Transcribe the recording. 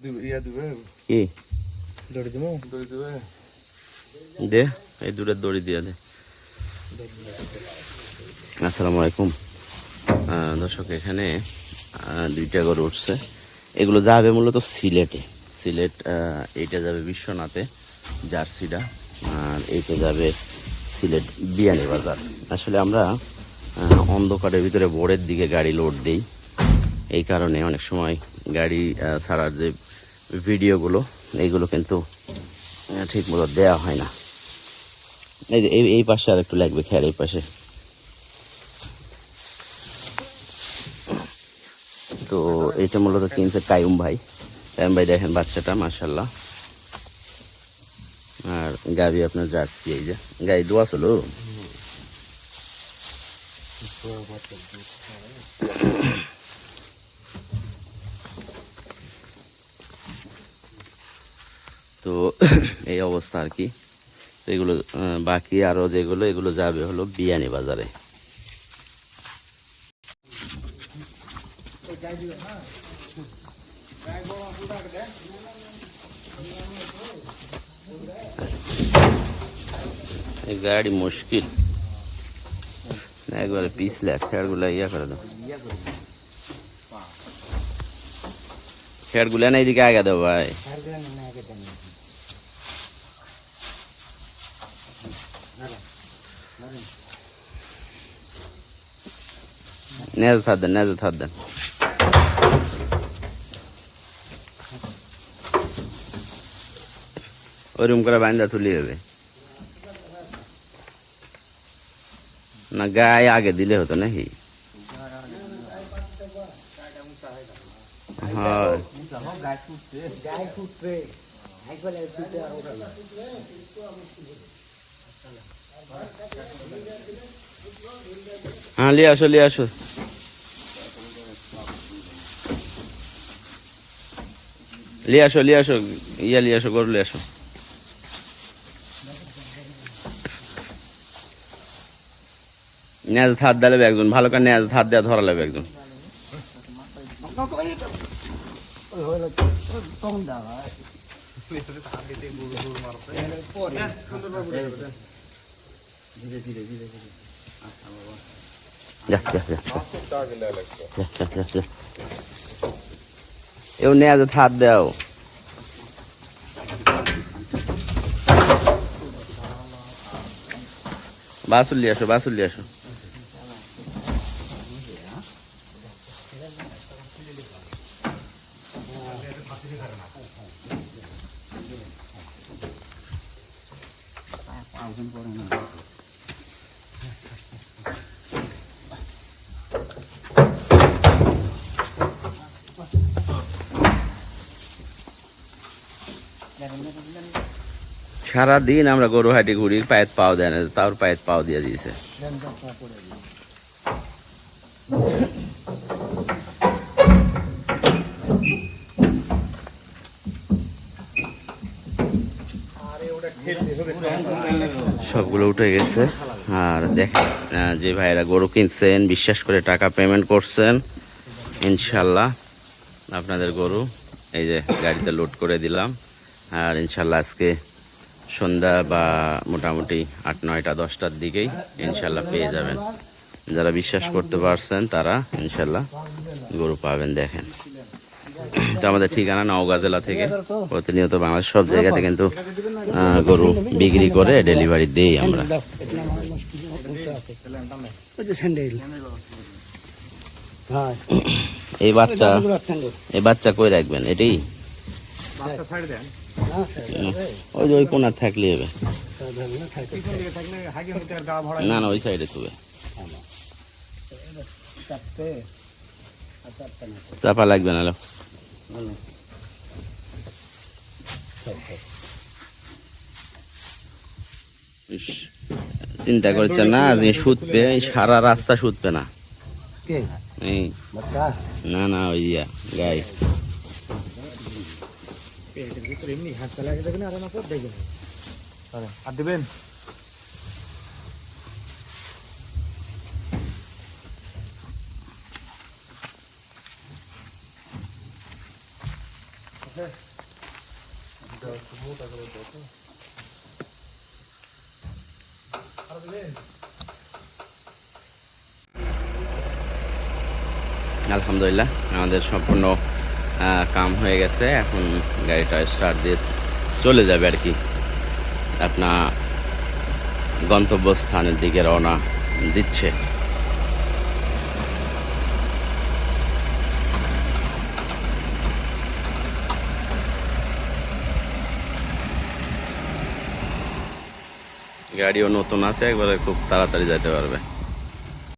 কি দড়ি দিবো দড়ি দিবে দে এই দুটো দড়ি দিয়ে দে আসসালামু আলাইকুম দর্শক এখানে দুইটা গরু উঠছে। এগুলো যাবে মূলত সিলেটে। সিলেট এইটা যাবে বিশ্বনাথে জার্সিটা। আর এইটা যাবে সিলেট বিয়ানি বাজার। আসলে আমরা অন্ধকারের ভিতরে ভোরের দিকে গাড়ি লোড দিই। এই কারণে অনেক সময় গাড়ি ছাড়ার যে ভিডিওগুলো এইগুলো কিন্তু ঠিক মতো দেওয়া হয় না। এই যে, এই- পাশে আর একটু লাগবে, খেয়াল, এই পাশে। তো এটা মূলত কিনছে কায়ুম ভাই। কায়ুম ভাই দেখেন বাচ্চাটা মার্শাল্লাহ আর গাবি আপনার জার্সি, এই যে। গাই দোয়া ছিল? তো এই অবস্থা আর কি। এগুলো বাকি আরও যেগুলো, এগুলো যাবে হলো বিয়ানি বাজারে। গাড়ি মুশকিল। একবারে পিছলে খেয়ারগুলা ইয়া করে দাও। খেয়ারগুলা না এইদিকে আগে দাও ভাই। নেজে থাক দেন নেজে থাক দেন ওরকম করে বান্দা তুলি হবে না গায়ে আগে দিলে হতো নাকি হয় হ্যাঁ লিয়ে আসো লিয়ে আসো। লিয়ে আসো লিয়ে আসো ইয়া লিয়ে আসো গরু লিয়ে আসো। ন্যাজ ধার দিলে একজন ভালো করে ন্যাজ ধার দেওয়া ধরা লাগবে একজন। যা যা যা টাকা গেলে লাগবে যা, যা, যা, যা। এও ন্যাজ ধার দাও। বাসুল লিয়ে আসো বাসুল লিয়ে আসো। সারাদিন আমরা গরু হাটে ঘুরি পায়েত পাও দেয় না তার পায়েত পাও দিয়ে দিয়েছে সবগুলো উঠে গেছে। আর দেখেন যে ভাইরা গরু কিনছেন, বিশ্বাস করে টাকা পেমেন্ট করছেন, ইনশাল্লাহ আপনাদের গরু এই যে গাড়িতে লোড করে দিলাম। আর ইনশাল্লাহ আজকে সন্ধ্যা বা মোটামুটি আট, নয়টা, দশটার দিকেই ইনশাল্লাহ পেয়ে যাবেন। যারা বিশ্বাস করতে পারছেন, তারা ইনশাল্লাহ গরু পাবেন, দেখেন। তো আমাদের ঠিকানা নওগাঁ জেলা থেকে প্রতিনিয়ত বাংলাদেশ সব জায়গাতে কিন্তু গরু বিক্রি করে ডেলিভারি দেই আমরা। এই বাচ্চা এই বাচ্চা কই রাখবেন? এটাই। ওই যে ওই কোনার থাকলে হবে। না না ওই সাইডে তুবে চাপা লাগবে না চিন্তা করছে না যে সুতবে সারা রাস্তা সুতবে না। না না ওই ইয়া গাই। পেটের ভিতরে এমনি হাত চালা দেখবেন আর না পর দেখবেন আর দেবেন? আলহামদুলিল্লাহ আমাদের সম্পূর্ণ কাম হয়ে গেছে, এখন গাড়িটা স্টার্ট দিয়ে চলে যাবে আর কি। আপনার গন্তব্যস্থানের দিকে রওনা দিচ্ছে। গাড়িও নতুন আছে, একবারে খুব তাড়াতাড়ি যেতে পারবে।